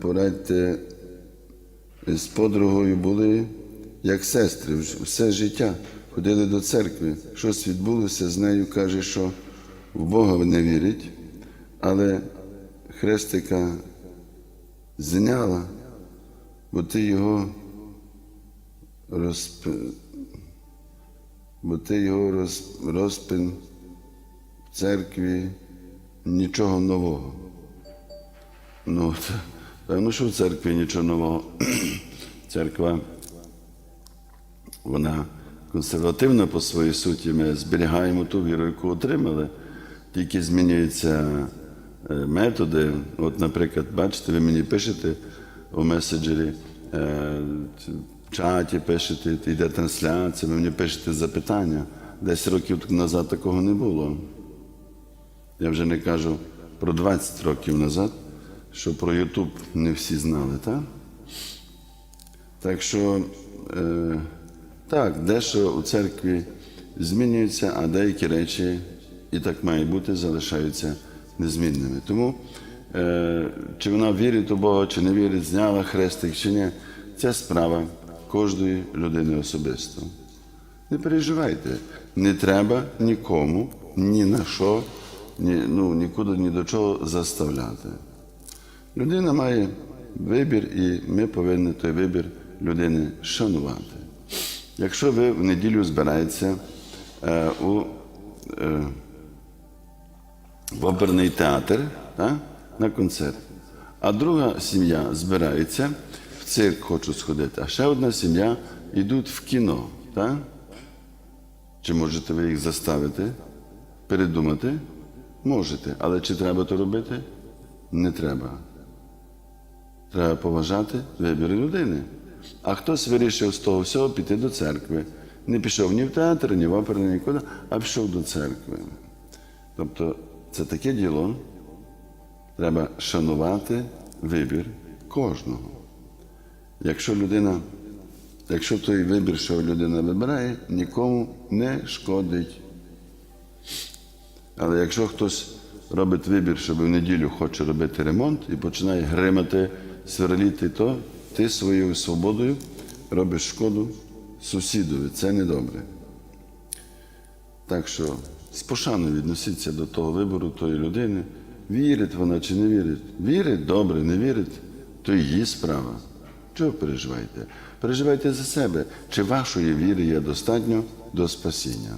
Порадьте, з подругою були як сестри, все життя ходили до церкви. Щось відбулося з нею, каже, що в Бога не вірить, але хрестика зняла, бо ти його розп... бо ти його роз... розпин в церкві нічого нового. Ну, певно, що в церкві нічого нового. Церква, вона консервативна по своїй суті. Ми зберігаємо ту віру, яку отримали. Тільки змінюються е, методи. От, наприклад, бачите, ви мені пишете у меседжері, е, в чаті пишете, йде трансляція, ви мені пишете запитання. Десять років назад такого не було. Я вже не кажу про 20 років назад, що про Ютуб не всі знали, так? Так що, е, так, дещо у церкві змінюється, а деякі речі, і так має бути, залишаються незмінними. Тому, е, чи вона вірить у Бога, чи не вірить, зняла хрестик, чи ні, це справа кожної людини особисто. Не переживайте, не треба нікому ні на що, ні, ну, нікуди ні до чого заставляти. Людина має вибір, і ми повинні той вибір людини шанувати. Якщо ви в неділю збираєтеся е, у, е, в оперний театр та, на концерт, а друга сім'я збирається в цирк, хочу сходити, а ще одна сім'я йдуть в кіно. Та? Чи можете ви їх заставити передумати? Можете, але чи треба то робити? Не треба. Треба поважати вибір людини. А хтось вирішив з того всього піти до церкви. Не пішов ні в театр, ні в оперу, ні нікуди, а пішов до церкви. Тобто це таке діло. Треба шанувати вибір кожного. Якщо людина, якщо той вибір, що людина вибирає, нікому не шкодить. Але якщо хтось робить вибір, що в неділю хоче робити ремонт і починає гримати, сверліти, то ти своєю свободою робиш шкоду сусідові. Це недобре. Так що з пошаною відносіться до того вибору тої людини. Вірить вона чи не вірить. Вірить, добре, не вірить, то її справа. Чого переживаєте? Переживайте за себе, чи вашої віри є достатньо до спасіння.